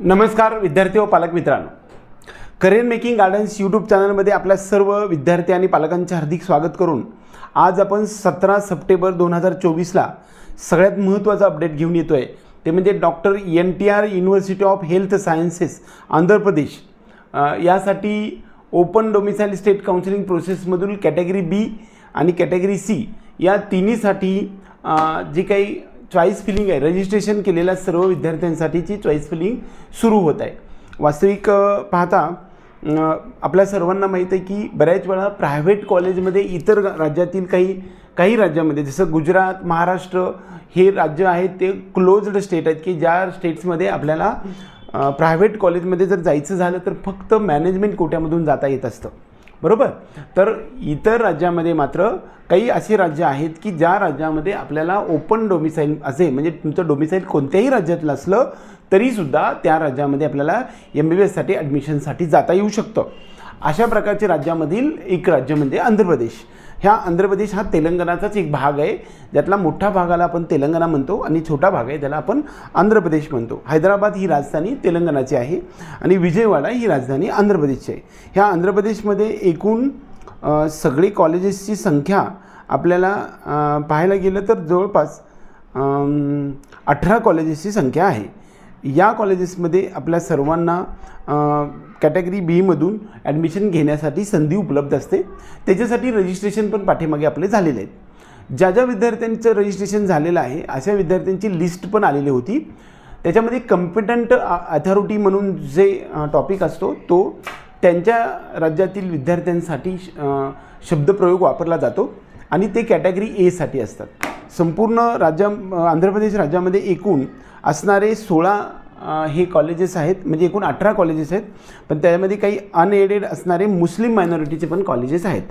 नमस्कार विद्यार्थी व पालक मित्रांनो. करिअर मेकिंग गार्डन्स यूट्यूब चॅनलमध्ये आपल्या सर्व विद्यार्थी आणि पालकांचे हार्दिक स्वागत करून आज आपण सतरा सप्टेंबर दोन हजार चोवीसला सगळ्यात महत्त्वाचा अपडेट घेऊन येतो आहे ते म्हणजे doctor N T R university of health sciences Andhra Pradesh. यासाठी ओपन डोमिसाईल स्टेट काउन्सिलिंग प्रोसेसमधून कॅटेगरी बी आणि कॅटेगरी सी या तिन्हीसाठी जी काही चॉईस फिलिंग आहे. रजिस्ट्रेशन केलेल्या सर्व विद्यार्थ्यांसाठीची चॉईस फिलिंग सुरू होत आहे. वास्तविक पाहता आपल्या सर्वांना माहीत आहे की बऱ्याच वेळा प्रायव्हेट कॉलेजमध्ये इतर राज्यातील काही काही राज्यामध्ये जसं गुजरात महाराष्ट्र हे राज्य आहेत ते क्लोज्ड स्टेट आहेत की ज्या स्टेट्समध्ये आपल्याला प्रायव्हेट कॉलेजमध्ये जर जायचं झालं तर फक्त मॅनेजमेंट कोट्यामधून जाता येत असतं. बरोबर? तर इतर राज्यामध्ये मात्र काही अशी राज्य आहेत की ज्या राज्यामध्ये आपल्याला ओपन डोमिसाईल असे म्हणजे तुमचं डोमिसाईल कोणत्याही राज्यातलं असलं तरीसुद्धा त्या राज्यामध्ये आपल्याला एम बी बी एससाठी ॲडमिशनसाठी जाता येऊ शकतं. अशा प्रकारचे राज्यामधील एक राज्य म्हणजे आंध्र प्रदेश ह्या आंध्र प्रदेश हा तेलंगणाचाच एक भाग आहे. ज्यातला मोठा भागाला आपण तेलंगणा म्हणतो आणि छोटा भाग आहे त्याला आपण आंध्र प्रदेश म्हणतो. हैदराबाद ही राजधानी तेलंगणाची आहे आणि विजयवाडा ही राजधानी आंध्र प्रदेशची आहे. ह्या आंध्र प्रदेशमध्ये एकूण सगळी कॉलेजेसची संख्या आपल्याला पाहायला गेलं तर जवळपास अठरा कॉलेजेसची संख्या आहे. या कॉलेजेसमध्ये आपल्या सर्वांना कॅटेगरी बीमधून ॲडमिशन घेण्यासाठी संधी उपलब्ध असते. त्याच्यासाठी रजिस्ट्रेशन पण पाठीमागे आपले झालेले आहेत. ज्या ज्या विद्यार्थ्यांचं रजिस्ट्रेशन झालेलं आहे अशा विद्यार्थ्यांची लिस्ट पण आलेली होती. त्याच्यामध्ये कम्पिटंट अथॉरिटी म्हणून जे टॉपिक असतो तो त्यांच्या राज्यातील विद्यार्थ्यांसाठी शब्दप्रयोग वापरला जातो आणि ते कॅटेगरी एसाठी असतात. संपूर्ण राज्या आंध्र प्रदेश राज्यामध्ये एकूण असणारे सोळा हे कॉलेजेस आहेत म्हणजे एकूण अठरा कॉलेजेस आहेत पण त्यामध्ये काही अनएडेड असणारे मुस्लिम मायनॉरिटीचे पण कॉलेजेस आहेत.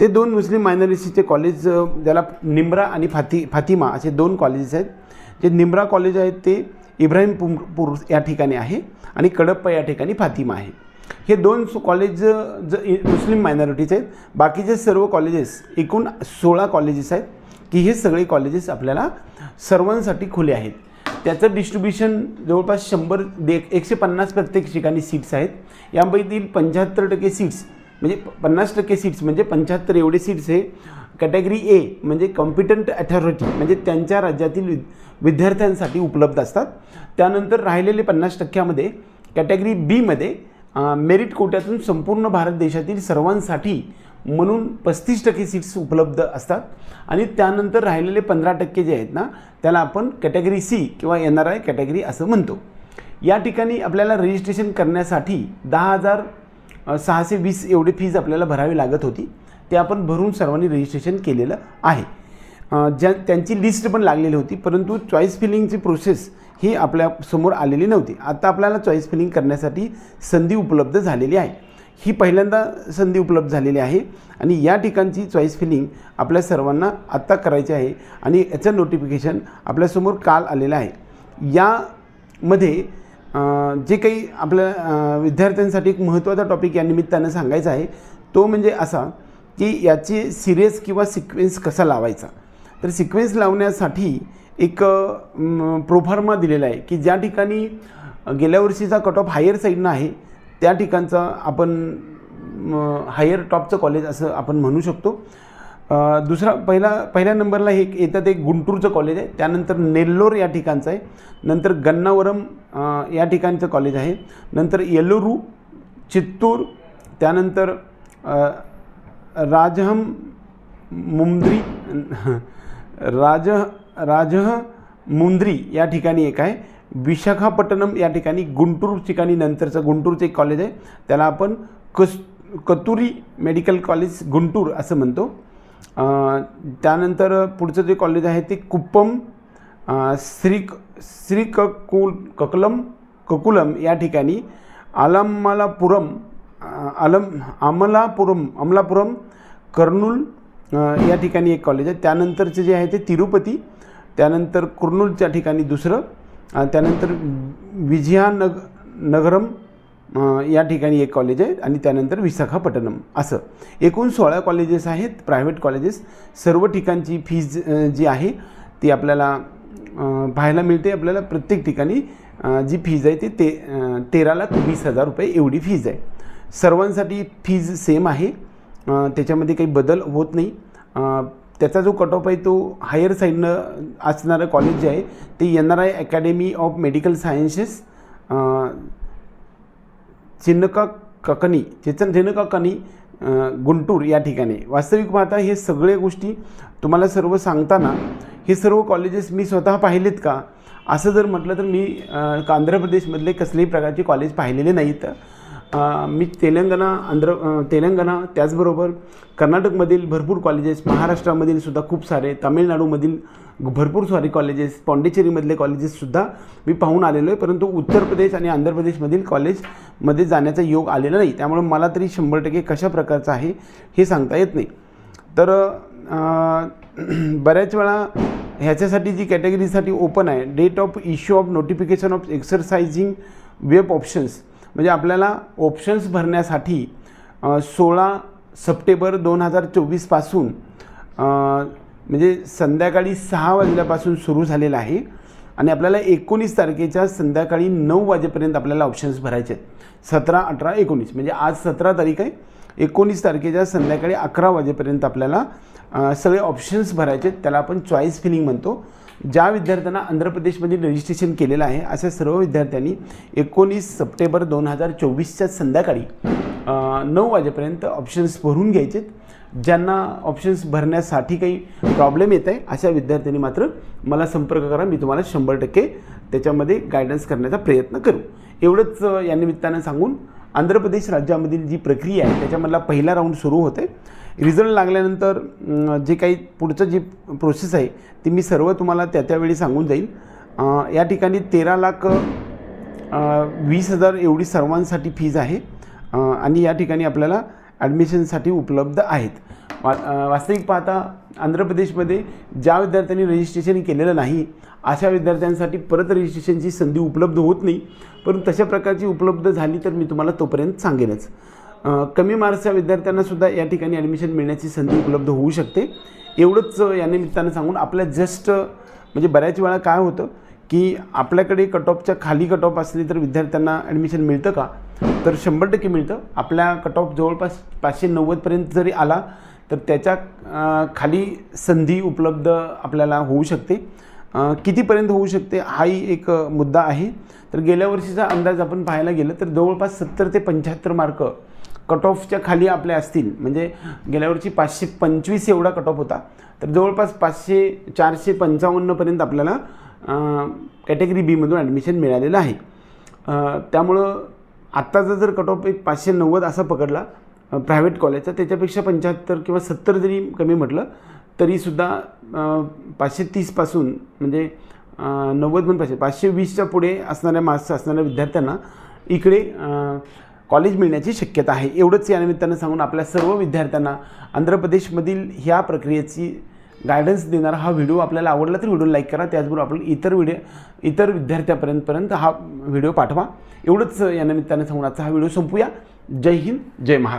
ते दोन मुस्लिम मायनॉरिटीचे कॉलेज ज्याला निम्रा आणि फाती फातिमा असे दोन कॉलेजेस आहेत. जे निम्रा कॉलेज आहेत ते इब्राहिमपूर या ठिकाणी आहे आणि कडप्पा या ठिकाणी फातिमा आहे. हे दोन सु- कॉलेज ज मुस्लिम मायनॉरिटीचे आहेत. बाकीचे सर्व कॉलेजेस एकूण सोळा कॉलेजेस आहेत की हे सगळे कॉलेजेस आपल्याला सर्वांसाठी खुले आहेत. त्याचं डिस्ट्रीब्युशन जवळपास शंभर दे एकशे पन्नास प्रत्येक ठिकाणी सीट्स आहेत. यापैकी पंच्याहत्तर टक्के सीट्स म्हणजे पन्नास टक्के सीट्स म्हणजे पंच्याहत्तर एवढे सीट्स हे कॅटेगरी ए म्हणजे कॉम्पिटंट अथॉरिटी म्हणजे त्यांच्या राज्यातील विद विद्यार्थ्यांसाठी उपलब्ध असतात. त्यानंतर राहिलेले पन्नास टक्क्यामध्ये कॅटेगरी बीमध्ये मेरिट कोट्यातून संपूर्ण भारत देशातील सर्वांसाठी म्हणून पस्तीस टक्के सीट्स उपलब्ध असतात. आणि त्यानंतर राहिलेले पंधरा टक्के जे आहेत ना त्याला आपण कॅटेगरी सी किंवा एन आर आय कॅटेगरी असं म्हणतो. या ठिकाणी आपल्याला रजिस्ट्रेशन करण्यासाठी दहा हजार सहाशे वीस एवढी फीज आपल्याला भरावी लागत होती. ते आपण भरून सर्वांनी रजिस्ट्रेशन केलेलं आहे. ज्या त्यांची लिस्ट पण लागलेली होती परंतु चॉईस फिलिंगची प्रोसेस ही आपल्यासमोर आलेली नव्हती. आता आपल्याला चॉईस फिलिंग करण्यासाठी संधी उपलब्ध झालेली आहे. ही पहिल्यांदा संधी उपलब्ध झालेली आहे. आणि या ठिकाणची चॉईस फिलिंग आपल्या सर्वांना आत्ता करायची आहे. आणि याचं नोटिफिकेशन आपल्यासमोर काल आलेलं आहे. यामध्ये जे काही आपल्या विद्यार्थ्यांसाठी एक महत्त्वाचा टॉपिक या निमित्तानं सांगायचा आहे तो म्हणजे असा की याची सिरियस किंवा सिक्वेन्स कसा लावायचा? तर सिक्वेन्स लावण्यासाठी एक प्रोफार्मा दिलेला आहे की ज्या ठिकाणी गेल्या वर्षीचा कट ऑफ हायर साईडनं आहे त्या ठिकाणचा आपण हायर टॉपचं कॉलेज असं आपण म्हणू शकतो. दुसरा पहिला पहिल्या नंबरला हे येतात एक गुंटूरचं कॉलेज आहे. त्यानंतर नेल्लोर या ठिकाणचं आहे. नंतर गन्नावरम या ठिकाणचं कॉलेज आहे. नंतर येल्लोरू चित्तूर त्यानंतर राजहम मुंद्री राज राजह मुंद्री या ठिकाणी एक आहे. विशाखापट्टणम या ठिकाणी गुंटूर ठिकाणी नंतरचं गुंटूरचं एक कॉलेज आहे. त्याला आपण कस कतुरी मेडिकल कॉलेज गुंटूर असं म्हणतो. त्यानंतर पुढचं जे कॉलेज आहे ते कुप्पम श्री श्री ककुल ककलम ककुलम या ठिकाणी आलमलापुरम आलम अमलापुरम अमलापुरम कर्नूल या ठिकाणी एक कॉलेज आहे. त्यानंतरचे जे आहे ते तिरुपती त्यानंतर कुर्नूलच्या ठिकाणी दुसरं अं, त्यानंतर विजयानग नगरम या ठिकाणी एक कॉलेज आहे आणि त्यानंतर विशाखापट्टणम असं. एकूण सोळा कॉलेजेस आहेत प्रायव्हेट कॉलेजेस सर्व ठिकाणची फीज जी आहे ती आपल्याला पाहायला मिळते. आपल्याला प्रत्येक ठिकाणी जी फीज आहे ती ते तेरा लाख वीस हजार रुपये एवढी फीज आहे. सर्वांसाठी फीज सेम आहे. त्याच्यामध्ये काही बदल होत नाही. त्याचा जो कट ऑफ आहे तो हायर साईडनं असणारं कॉलेज जे आहे ते N R I academy of medical sciences Chinnakakani Chetan रेणुका कनी गुंटूर या ठिकाणी. वास्तविक पाहता हे सगळे गोष्टी तुम्हाला सर्व सांगताना हे सर्व कॉलेजेस मी स्वतः पाहिलेत का? असं जर म्हटलं तर मी आंध्र प्रदेशमधले कसल्याही प्रकारचे कॉलेज पाहिलेले नाहीत. मी तेलंगणा आंध्र तेलंगणा त्याचबरोबर कर्नाटकमधील भरपूर कॉलेजेस महाराष्ट्रामधील सुद्धा खूप सारे तामिळनाडूमधील भरपूर सारे कॉलेजेस पॉंडिचेरीमधले कॉलेजेससुद्धा मी पाहून आलेलो आहे. परंतु उत्तर प्रदेश आणि आंध्र प्रदेशमधील कॉलेजमध्ये जाण्याचा योग आलेला नाही. त्यामुळे मला तरी शंभर टक्के कशा प्रकारचं आहे हे सांगता येत नाही. तर बऱ्याच वेळा ह्याच्यासाठी जी कॅटेगरीसाठी ओपन आहे date of issue of notification of exercising web options म्हणजे आपल्याला ऑप्शन्स भरण्यासाठी सोळा सप्टेंबर दोन हजार चोवीसपासून म्हणजे संध्याकाळी सहा वाजल्यापासून सुरू झालेलं आहे. आणि आपल्याला एकोणीस तारखेच्या संध्याकाळी नऊ वाजेपर्यंत आपल्याला ऑप्शन्स भरायचे आहेत. सतरा अठरा एकोणीस. म्हणजे आज सतरा तारीख आहे. एकोणीस तारखेच्या संध्याकाळी अकरा वाजेपर्यंत आपल्याला सगळे ऑप्शन्स भरायचे आहेत. त्याला आपण चॉईस फिलिंग म्हणतो. ज्या विद्यार्थ्यांना आंध्र प्रदेशमध्ये रजिस्ट्रेशन केलेलं आहे अशा सर्व विद्यार्थ्यांनी एकोणीस सप्टेंबर दोन हजार चोवीसच्या संध्याकाळी नऊ वाजेपर्यंत ऑप्शन्स भरून घ्यायचे आहेत. ज्यांना ऑप्शन्स भरण्यासाठी काही प्रॉब्लेम येत आहे अशा विद्यार्थ्यांनी मात्र मला संपर्क करा मी तुम्हाला शंभर टक्के त्याच्यामध्ये गायडन्स करण्याचा प्रयत्न करू एवढंच या निमित्तानं सांगून आंध्र प्रदेश राज्यामधील जी प्रक्रिया आहे त्याच्यामधला पहिला राऊंड सुरू होते रिझल्ट लागल्यानंतर जे काही पुढचं जी प्रोसेस आहे ती मी सर्व तुम्हाला त्या त्यावेळी सांगून जाईल. या ठिकाणी तेरा लाख वीस हजार एवढी सर्वांसाठी फीज आहे. आणि या ठिकाणी आपल्याला ॲडमिशनसाठी उपलब्ध आहेत. वा वास्तविक पाहता आंध्र प्रदेशमध्ये ज्या विद्यार्थ्यांनी रजिस्ट्रेशन केलेलं नाही अशा विद्यार्थ्यांसाठी परत रजिस्ट्रेशनची संधी उपलब्ध होत नाही. परंतु तशा प्रकारची उपलब्ध झाली तर मी तुम्हाला तोपर्यंत सांगेनच. कमी मार्क्सच्या विद्यार्थ्यांनासुद्धा या ठिकाणी ॲडमिशन मिळण्याची संधी उपलब्ध होऊ शकते. एवढंच या निमित्तानं सांगून आपल्या जस्ट म्हणजे बऱ्याच वेळा काय होतं की आपल्याकडे कट ऑफच्या खाली कट ऑफ असली तर विद्यार्थ्यांना ॲडमिशन मिळतं का? तर शंभर टक्के मिळतं. आपल्या कट ऑफ जवळपास पाचशे नव्वदपर्यंत जरी आला तर त्याच्याखाली संधी उपलब्ध आपल्याला होऊ शकते. कितीपर्यंत होऊ शकते हाही एक मुद्दा आहे. तर गेल्या वर्षीचा अंदाज आपण पाहायला गेलं तर जवळपास सत्तर ते पंच्याहत्तर मार्क कट ऑफच्या खाली आपल्या असतील. म्हणजे गेल्या वर्षी पाचशे पंचवीस एवढा कट ऑफ होता. तर जवळपास पाचशे चारशे पंचावन्नपर्यंत आपल्याला कॅटेगरी बीमधून ॲडमिशन मिळालेलं आहे. त्यामुळं आत्ताचा जर कट ऑफ एक पाचशे नव्वद असा पकडला प्रायव्हेट कॉलेजचा त्याच्यापेक्षा पंच्याहत्तर किंवा सत्तर जरी कमी म्हटलं तरीसुद्धा पाचशे तीसपासून म्हणजे नव्वद पण पाचशे पाचशे वीसच्या पुढे असणाऱ्या मार्क्स असणाऱ्या विद्यार्थ्यांना इकडे कॉलेज मिळण्याची शक्यता आहे. एवढंच या निमित्तानं सांगून आपल्या सर्व विद्यार्थ्यांना आंध्र प्रदेशमधील ह्या प्रक्रियेची गायडन्स देणारा हा व्हिडिओ आपल्याला आवडला तर व्हिडिओ लाईक करा. त्याचबरोबर आपण इतर व्हिडिओ इतर विद्यार्थ्यापर्यंतपर्यंत हा व्हिडिओ पाठवा. एवढंच या निमित्तानं सांगून आजचा हा व्हिडिओ संपूया. जय हिंद जय महाराष्ट्र.